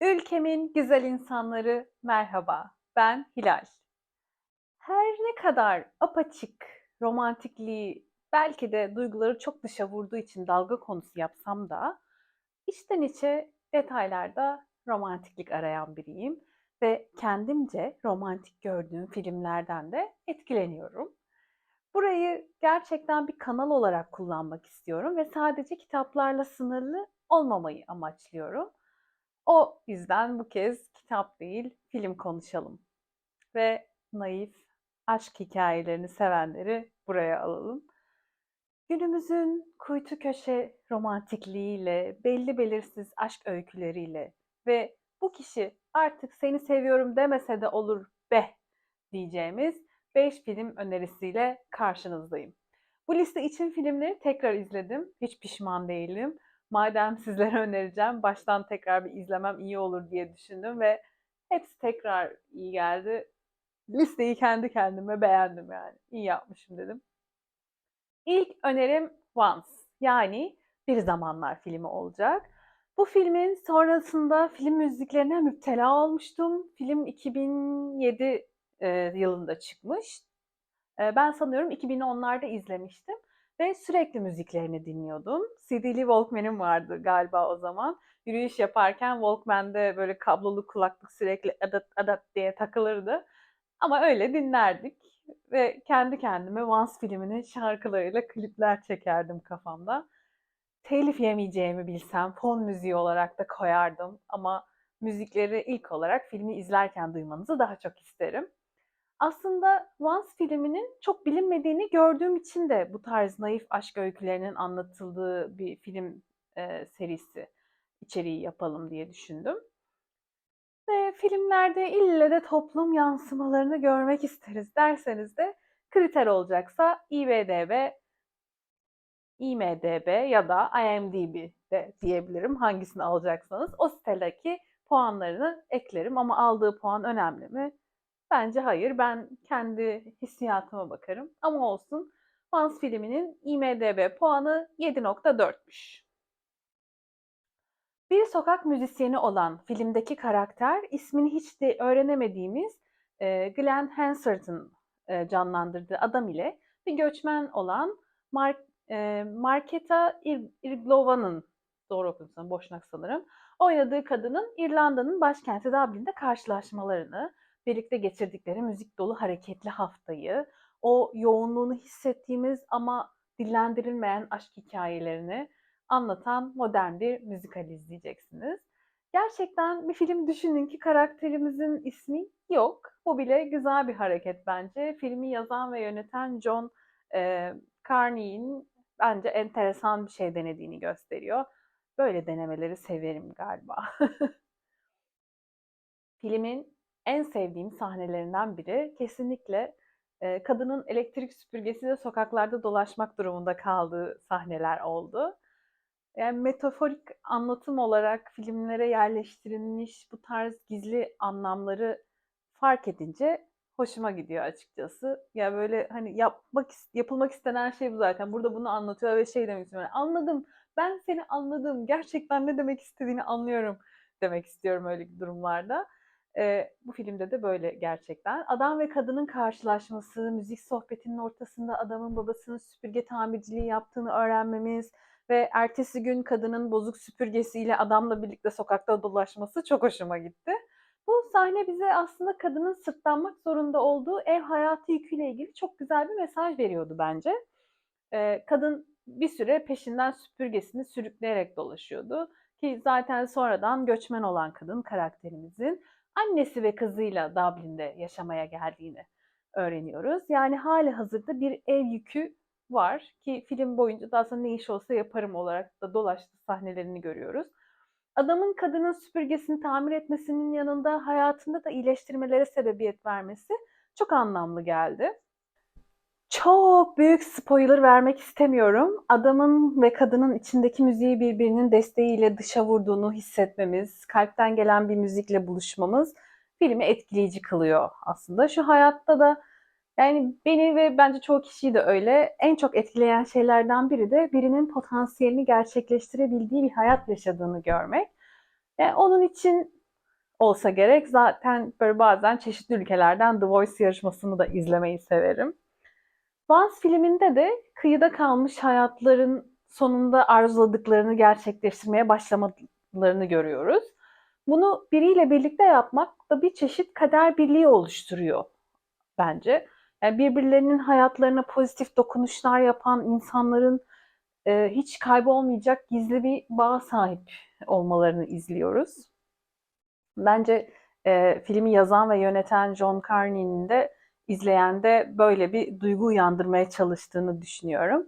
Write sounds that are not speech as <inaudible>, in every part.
Ülkemin güzel insanları merhaba. Ben Hilal. Her ne kadar apaçık, romantikliği, belki de duyguları çok dışa vurduğu için dalga konusu yapsam da içten içe detaylarda romantiklik arayan biriyim ve kendimce romantik gördüğüm filmlerden de etkileniyorum. Burayı gerçekten bir kanal olarak kullanmak istiyorum ve sadece kitaplarla sınırlı olmamayı amaçlıyorum. O yüzden bu kez kitap değil, film konuşalım. Ve naif aşk hikayelerini sevenleri buraya alalım. Günümüzün kuytu köşe romantikliğiyle, belli belirsiz aşk öyküleriyle ve bu kişi artık seni seviyorum demese de olur be diyeceğimiz 5 film önerisiyle karşınızdayım. Bu liste için filmleri tekrar izledim. Hiç pişman değilim. Madem sizlere <laughs> önereceğim, baştan tekrar bir izlemem iyi olur diye düşündüm ve hepsi tekrar iyi geldi. Listeyi kendi kendime beğendim yani. İyi yapmışım dedim. İlk önerim Once yani Bir Zamanlar filmi olacak. Bu filmin sonrasında film müziklerine müptela olmuştum. Film 2007 e, yılında çıkmış. E, ben sanıyorum 2010'larda izlemiştim ve sürekli müziklerini dinliyordum. CD'li Walkman'im vardı galiba o zaman. Yürüyüş yaparken Walkman'de böyle kablolu kulaklık sürekli adat adat diye takılırdı. Ama öyle dinlerdik ve kendi kendime Once filminin şarkılarıyla klipler çekerdim kafamda. Telif yemeyeceğimi bilsem fon müziği olarak da koyardım ama müzikleri ilk olarak filmi izlerken duymanızı daha çok isterim. Aslında Once filminin çok bilinmediğini gördüğüm için de bu tarz naif aşk öykülerinin anlatıldığı bir film e, serisi içeriği yapalım diye düşündüm. Ve filmlerde ille de toplum yansımalarını görmek isteriz derseniz de kriter olacaksa IMDB, IMDB ya da IMDb de diyebilirim hangisini alacaksanız. O sitedeki puanlarını eklerim ama aldığı puan önemli mi? Bence hayır. Ben kendi hissiyatıma bakarım. Ama olsun. Once filminin IMDB puanı 7.4'müş. Bir sokak müzisyeni olan filmdeki karakter ismini hiç de öğrenemediğimiz e, Glenn Hansard'ın e, canlandırdığı adam ile bir göçmen olan Mark, e, Marketa Ir- Irglova'nın doğru okuduğum boşnak sanırım oynadığı kadının İrlanda'nın başkenti Dublin'de karşılaşmalarını birlikte geçirdikleri müzik dolu hareketli haftayı, o yoğunluğunu hissettiğimiz ama dillendirilmeyen aşk hikayelerini anlatan modern bir müzikal izleyeceksiniz. Gerçekten bir film düşünün ki karakterimizin ismi yok. Bu bile güzel bir hareket bence. Filmi yazan ve yöneten John e, Carney'in bence enteresan bir şey denediğini gösteriyor. Böyle denemeleri severim galiba. <laughs> Filmin en sevdiğim sahnelerinden biri kesinlikle e, kadının elektrik süpürgesiyle sokaklarda dolaşmak durumunda kaldığı sahneler oldu. Yani metaforik anlatım olarak filmlere yerleştirilmiş bu tarz gizli anlamları fark edince hoşuma gidiyor açıkçası. Ya böyle hani yapmak yapılmak istenen şey bu zaten. Burada bunu anlatıyor ve şey demek istiyorum. Anladım. Ben seni anladım. Gerçekten ne demek istediğini anlıyorum demek istiyorum öyle durumlarda. E, bu filmde de böyle gerçekten. Adam ve kadının karşılaşması, müzik sohbetinin ortasında adamın babasının süpürge tamirciliği yaptığını öğrenmemiz ve ertesi gün kadının bozuk süpürgesiyle adamla birlikte sokakta dolaşması çok hoşuma gitti. Bu sahne bize aslında kadının sırtlanmak zorunda olduğu ev hayatı yüküyle ilgili çok güzel bir mesaj veriyordu bence. Ee, kadın bir süre peşinden süpürgesini sürükleyerek dolaşıyordu. Ki zaten sonradan göçmen olan kadın karakterimizin annesi ve kızıyla Dublin'de yaşamaya geldiğini öğreniyoruz. Yani hali hazırda bir ev yükü var ki film boyunca da aslında ne iş olsa yaparım olarak da dolaştığı sahnelerini görüyoruz. Adamın kadının süpürgesini tamir etmesinin yanında hayatında da iyileştirmelere sebebiyet vermesi çok anlamlı geldi. Çok büyük spoiler vermek istemiyorum. Adamın ve kadının içindeki müziği birbirinin desteğiyle dışa vurduğunu hissetmemiz, kalpten gelen bir müzikle buluşmamız filmi etkileyici kılıyor aslında. Şu hayatta da yani beni ve bence çoğu kişiyi de öyle en çok etkileyen şeylerden biri de birinin potansiyelini gerçekleştirebildiği bir hayat yaşadığını görmek. Yani onun için olsa gerek. Zaten böyle bazen çeşitli ülkelerden The Voice yarışmasını da izlemeyi severim. Vance filminde de kıyıda kalmış hayatların sonunda arzuladıklarını gerçekleştirmeye başlamalarını görüyoruz. Bunu biriyle birlikte yapmak da bir çeşit kader birliği oluşturuyor bence. Yani birbirlerinin hayatlarına pozitif dokunuşlar yapan insanların e, hiç kaybolmayacak gizli bir bağ sahip olmalarını izliyoruz. Bence e, filmi yazan ve yöneten John Carney'nin de izleyende böyle bir duygu uyandırmaya çalıştığını düşünüyorum.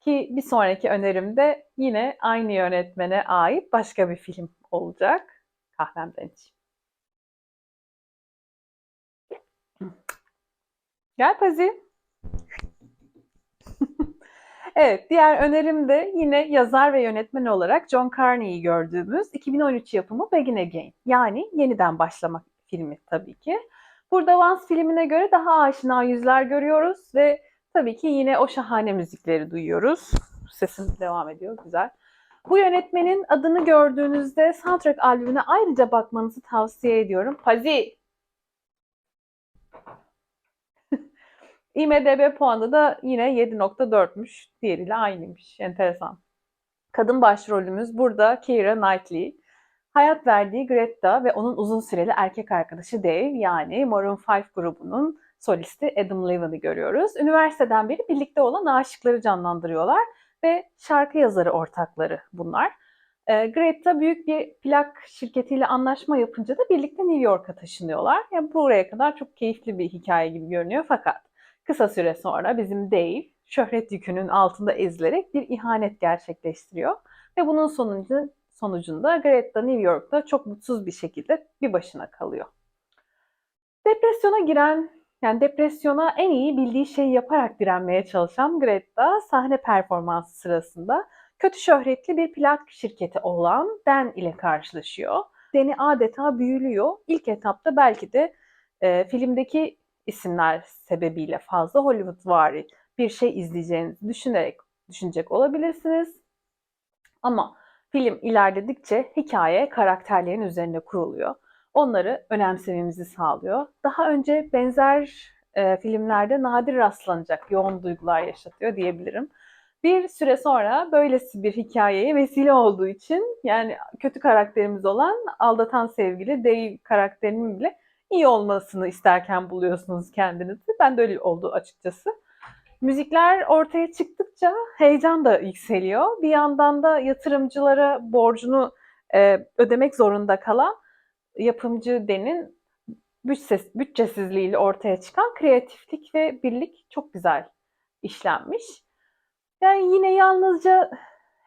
Ki bir sonraki önerimde yine aynı yönetmene ait başka bir film olacak. Kahvemden içeyim. Gel Pazi. <laughs> evet, diğer önerim de yine yazar ve yönetmen olarak John Carney'i gördüğümüz 2013 yapımı Begin Again. Yani yeniden başlamak filmi tabii ki. Burada Vance filmine göre daha aşina yüzler görüyoruz ve tabii ki yine o şahane müzikleri duyuyoruz. Sesim devam ediyor, güzel. Bu yönetmenin adını gördüğünüzde soundtrack albümüne ayrıca bakmanızı tavsiye ediyorum. Pazi! <laughs> IMDB puanı da yine 7.4'müş. Diğeriyle aynıymış. Enteresan. Kadın başrolümüz burada Keira Knightley. Hayat verdiği Greta ve onun uzun süreli erkek arkadaşı Dave yani Maroon 5 grubunun solisti Adam Levine'ı görüyoruz. Üniversiteden beri birlikte olan aşıkları canlandırıyorlar ve şarkı yazarı ortakları bunlar. E, Greta büyük bir plak şirketiyle anlaşma yapınca da birlikte New York'a taşınıyorlar. Yani buraya kadar çok keyifli bir hikaye gibi görünüyor fakat kısa süre sonra bizim Dave şöhret yükünün altında ezilerek bir ihanet gerçekleştiriyor ve bunun sonucu sonucunda Greta New York'ta çok mutsuz bir şekilde bir başına kalıyor. Depresyona giren, yani depresyona en iyi bildiği şeyi yaparak direnmeye çalışan Greta sahne performansı sırasında kötü şöhretli bir plak şirketi olan Dan ile karşılaşıyor. Dan'i adeta büyülüyor. İlk etapta belki de e, filmdeki isimler sebebiyle fazla Hollywood-vari bir şey izleyeceğinizi düşünerek düşünecek olabilirsiniz. Ama film ilerledikçe hikaye karakterlerin üzerine kuruluyor. Onları önemsememizi sağlıyor. Daha önce benzer e, filmlerde nadir rastlanacak yoğun duygular yaşatıyor diyebilirim. Bir süre sonra böylesi bir hikayeye vesile olduğu için yani kötü karakterimiz olan aldatan sevgili Dave karakterinin bile iyi olmasını isterken buluyorsunuz kendinizi. Ben de öyle oldu açıkçası. Müzikler ortaya çıktıkça heyecan da yükseliyor. Bir yandan da yatırımcılara borcunu e, ödemek zorunda kalan yapımcı Den'in bütçesiz, bütçesizliğiyle ortaya çıkan kreatiflik ve birlik çok güzel işlenmiş. Yani yine yalnızca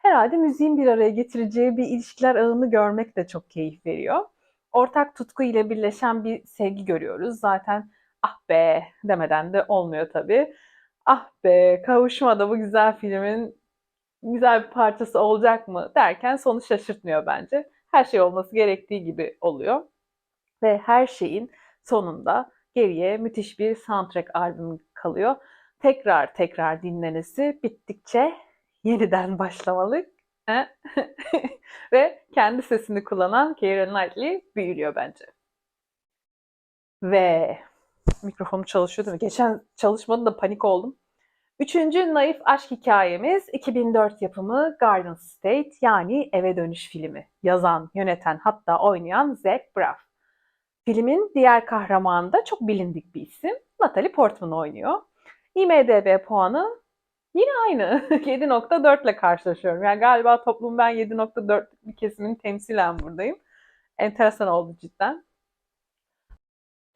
herhalde müziğin bir araya getireceği bir ilişkiler ağını görmek de çok keyif veriyor. Ortak tutku ile birleşen bir sevgi görüyoruz. Zaten ah be demeden de olmuyor tabii. Ah be kavuşma da bu güzel filmin güzel bir parçası olacak mı derken sonu şaşırtmıyor bence. Her şey olması gerektiği gibi oluyor. Ve her şeyin sonunda geriye müthiş bir soundtrack albümü kalıyor. Tekrar tekrar dinlenesi bittikçe yeniden <laughs> başlamalı. <laughs> Ve kendi sesini kullanan Keira Knightley büyülüyor bence. Ve mikrofonum çalışıyor değil mi? Geçen çalışmadı da panik oldum. Üçüncü naif aşk hikayemiz 2004 yapımı Garden State yani Eve Dönüş filmi. Yazan, yöneten hatta oynayan Zach Braff. Filmin diğer kahramanı da çok bilindik bir isim. Natalie Portman oynuyor. IMDB puanı yine aynı. <laughs> 7.4 ile karşılaşıyorum. Yani galiba toplum ben 7.4 bir kesimin temsilen buradayım. Enteresan oldu cidden.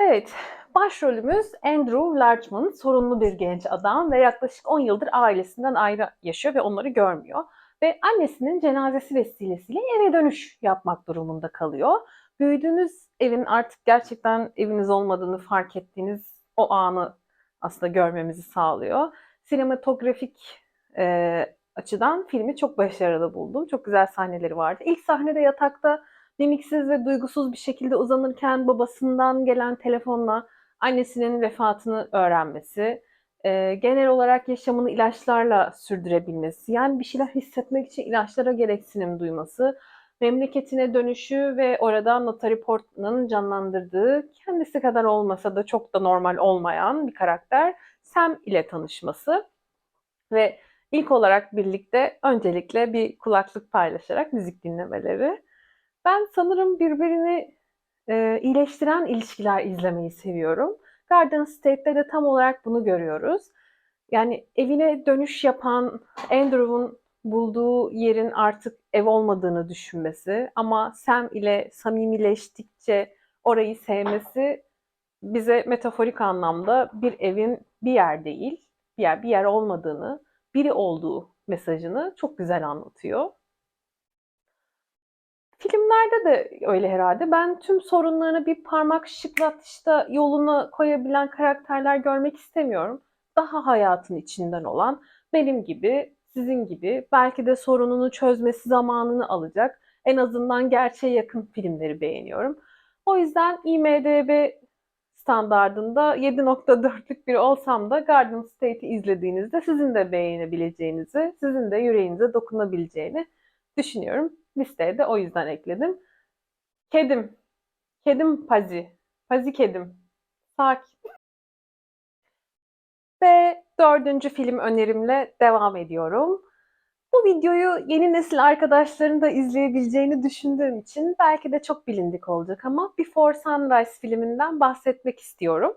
Evet, başrolümüz Andrew Larchman, sorunlu bir genç adam ve yaklaşık 10 yıldır ailesinden ayrı yaşıyor ve onları görmüyor. Ve annesinin cenazesi vesilesiyle eve dönüş yapmak durumunda kalıyor. Büyüdüğünüz evin artık gerçekten eviniz olmadığını fark ettiğiniz o anı aslında görmemizi sağlıyor. Sinematografik e, açıdan filmi çok başarılı buldum. Çok güzel sahneleri vardı. İlk sahnede yatakta mimiksiz ve duygusuz bir şekilde uzanırken babasından gelen telefonla annesinin vefatını öğrenmesi, e, genel olarak yaşamını ilaçlarla sürdürebilmesi, yani bir şeyler hissetmek için ilaçlara gereksinim duyması memleketine dönüşü ve orada Natalie Portman'ın canlandırdığı kendisi kadar olmasa da çok da normal olmayan bir karakter Sam ile tanışması ve ilk olarak birlikte öncelikle bir kulaklık paylaşarak müzik dinlemeleri. Ben sanırım birbirini e, iyileştiren ilişkiler izlemeyi seviyorum. Garden State'te de tam olarak bunu görüyoruz. Yani evine dönüş yapan Andrew'un bulduğu yerin artık ev olmadığını düşünmesi ama Sam ile samimileştikçe orayı sevmesi bize metaforik anlamda bir evin bir yer değil, bir yer bir yer olmadığını, biri olduğu mesajını çok güzel anlatıyor. Filmlerde de öyle herhalde. Ben tüm sorunlarını bir parmak şıklatışta yoluna koyabilen karakterler görmek istemiyorum. Daha hayatın içinden olan, benim gibi, sizin gibi belki de sorununu çözmesi zamanını alacak. En azından gerçeğe yakın filmleri beğeniyorum. O yüzden IMDB standardında 7.4'lük biri olsam da Garden State'i izlediğinizde sizin de beğenebileceğinizi, sizin de yüreğinize dokunabileceğini düşünüyorum. Listeye de o yüzden ekledim. Kedim. Kedim Pazi. Pazi kedim. Sakin. Ve dördüncü film önerimle devam ediyorum. Bu videoyu yeni nesil arkadaşların da izleyebileceğini düşündüğüm için belki de çok bilindik olacak ama Before Sunrise filminden bahsetmek istiyorum.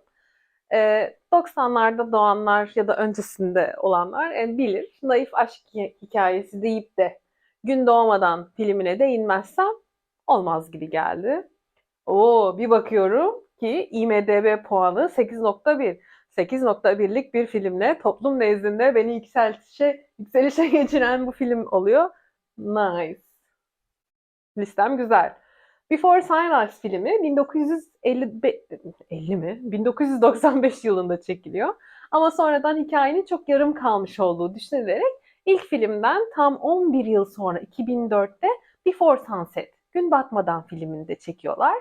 Ee, 90'larda doğanlar ya da öncesinde olanlar e, bilir. Naif aşk hikayesi deyip de gün doğmadan filmine değinmezsem olmaz gibi geldi. Oo bir bakıyorum ki IMDB puanı 8.1. 8.1'lik bir filmle toplum nezdinde beni yükseltişe, yükselişe <laughs> geçiren bu film oluyor. Nice. Listem güzel. Before Sunrise filmi 1950 50 mi? 1995 yılında çekiliyor. Ama sonradan hikayenin çok yarım kalmış olduğu düşünülerek ilk filmden tam 11 yıl sonra 2004'te Before Sunset, Gün Batmadan filmini de çekiyorlar.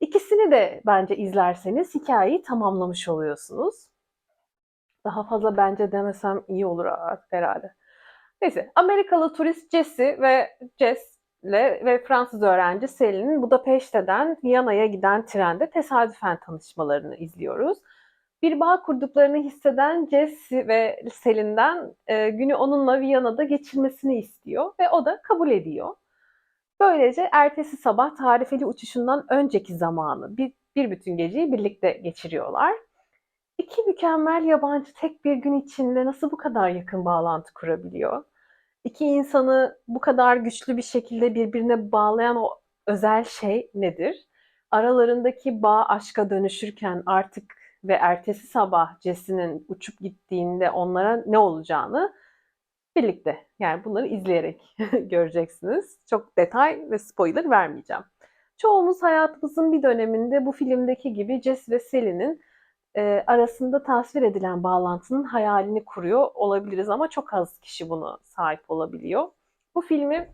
İkisini de bence izlerseniz hikayeyi tamamlamış oluyorsunuz. Daha fazla bence demesem iyi olur herhalde. Neyse, Amerikalı turist Jesse ve Jess ve Fransız öğrenci Selin'in Budapeşte'den Viyana'ya giden trende tesadüfen tanışmalarını izliyoruz. Bir bağ kurduklarını hisseden Jesse ve Selin'den e, günü onunla Viyana'da geçirmesini istiyor ve o da kabul ediyor. Böylece ertesi sabah tarifeli uçuşundan önceki zamanı bir, bir bütün geceyi birlikte geçiriyorlar. İki mükemmel yabancı tek bir gün içinde nasıl bu kadar yakın bağlantı kurabiliyor? İki insanı bu kadar güçlü bir şekilde birbirine bağlayan o özel şey nedir? Aralarındaki bağ aşka dönüşürken artık ve ertesi sabah Jesse'nin uçup gittiğinde onlara ne olacağını birlikte yani bunları izleyerek <laughs> göreceksiniz. Çok detay ve spoiler vermeyeceğim. Çoğumuz hayatımızın bir döneminde bu filmdeki gibi Jess ve Sally'nin e, arasında tasvir edilen bağlantının hayalini kuruyor olabiliriz ama çok az kişi buna sahip olabiliyor. Bu filmi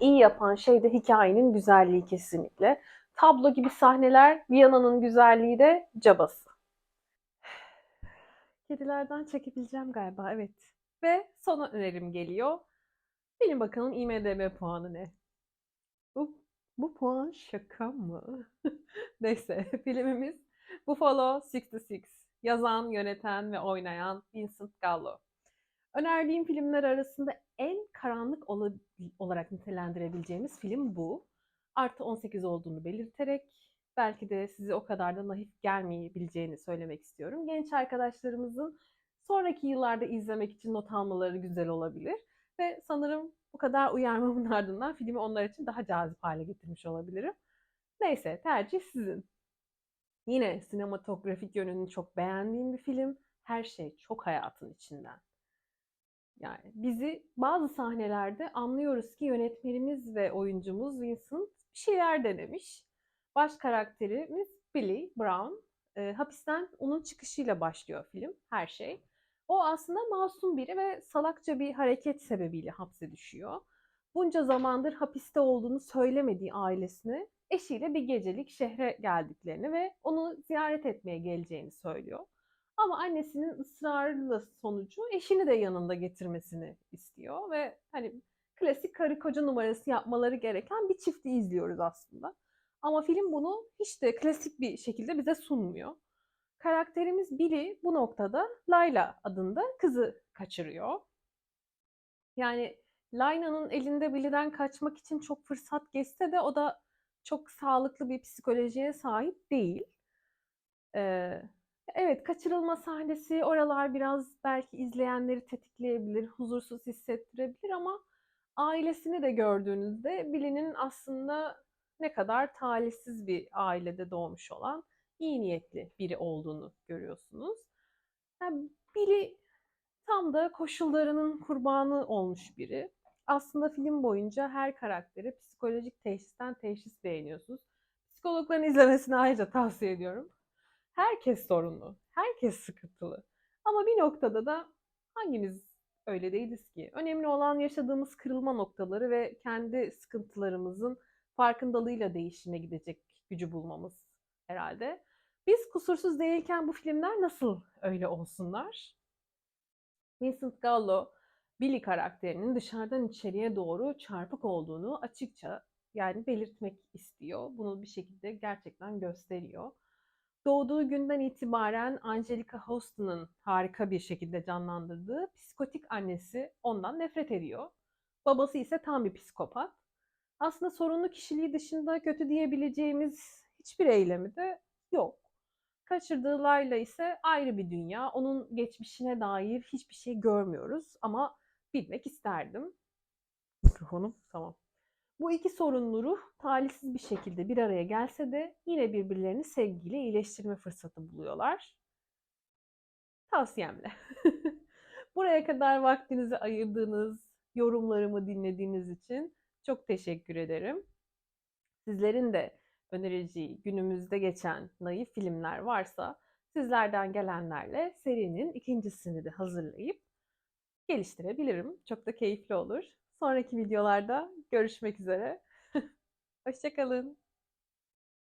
iyi yapan şey de hikayenin güzelliği kesinlikle. Tablo gibi sahneler, Viyana'nın güzelliği de cabası. Kedilerden çekebileceğim galiba, evet. Ve son önerim geliyor. Benim bakalım IMDB puanı ne? Bu, bu puan şaka mı? <laughs> Neyse, <laughs> filmimiz Buffalo 66. Yazan, yöneten ve oynayan Vincent Gallo. Önerdiğim filmler arasında en karanlık olarak nitelendirebileceğimiz film bu. Artı 18 olduğunu belirterek belki de size o kadar da naif gelmeyebileceğini söylemek istiyorum. Genç arkadaşlarımızın sonraki yıllarda izlemek için not almaları güzel olabilir. Ve sanırım bu kadar uyarmamın <laughs> ardından filmi onlar için daha cazip hale getirmiş olabilirim. Neyse tercih sizin. Yine sinematografik yönünü çok beğendiğim bir film. Her şey çok hayatın içinden. Yani bizi bazı sahnelerde anlıyoruz ki yönetmenimiz ve oyuncumuz Vincent bir şeyler denemiş. Baş karakterimiz Billy Brown. E, hapisten onun çıkışıyla başlıyor film, her şey. O aslında masum biri ve salakça bir hareket sebebiyle hapse düşüyor. Bunca zamandır hapiste olduğunu söylemediği ailesine eşiyle bir gecelik şehre geldiklerini ve onu ziyaret etmeye geleceğini söylüyor. Ama annesinin ısrarlı sonucu eşini de yanında getirmesini istiyor ve hani klasik karı koca numarası yapmaları gereken bir çifti izliyoruz aslında. Ama film bunu hiç de klasik bir şekilde bize sunmuyor. Karakterimiz Billy bu noktada Layla adında kızı kaçırıyor. Yani Layla'nın elinde Billy'den kaçmak için çok fırsat geçse de o da çok sağlıklı bir psikolojiye sahip değil. Ee, evet kaçırılma sahnesi oralar biraz belki izleyenleri tetikleyebilir, huzursuz hissettirebilir ama ailesini de gördüğünüzde Billy'nin aslında ne kadar talihsiz bir ailede doğmuş olan iyi niyetli biri olduğunu görüyorsunuz. Yani Billy tam da koşullarının kurbanı olmuş biri. Aslında film boyunca her karakteri psikolojik teşhisten teşhis beğeniyorsunuz. Psikologların izlemesini ayrıca tavsiye ediyorum. Herkes sorunlu, herkes sıkıntılı. Ama bir noktada da hangimiz öyle değiliz ki? Önemli olan yaşadığımız kırılma noktaları ve kendi sıkıntılarımızın farkındalığıyla değişime gidecek gücü bulmamız herhalde. Biz kusursuz değilken bu filmler nasıl öyle olsunlar? Vincent Gallo, Billy karakterinin dışarıdan içeriye doğru çarpık olduğunu açıkça yani belirtmek istiyor. Bunu bir şekilde gerçekten gösteriyor. Doğduğu günden itibaren Angelica Houston'ın harika bir şekilde canlandırdığı psikotik annesi ondan nefret ediyor. Babası ise tam bir psikopat. Aslında sorunlu kişiliği dışında kötü diyebileceğimiz hiçbir eylemi de yok. Kaçırdığı Layla ise ayrı bir dünya. Onun geçmişine dair hiçbir şey görmüyoruz ama bilmek isterdim. Mikrofonum tamam. Bu iki sorunlu ruh talihsiz bir şekilde bir araya gelse de yine birbirlerini sevgiyle iyileştirme fırsatı buluyorlar. Tavsiyemle. <laughs> Buraya kadar vaktinizi ayırdığınız, yorumlarımı dinlediğiniz için çok teşekkür ederim. Sizlerin de önereceği günümüzde geçen naif filmler varsa sizlerden gelenlerle serinin ikincisini de hazırlayıp geliştirebilirim. Çok da keyifli olur. Sonraki videolarda görüşmek üzere. <laughs> Hoşçakalın.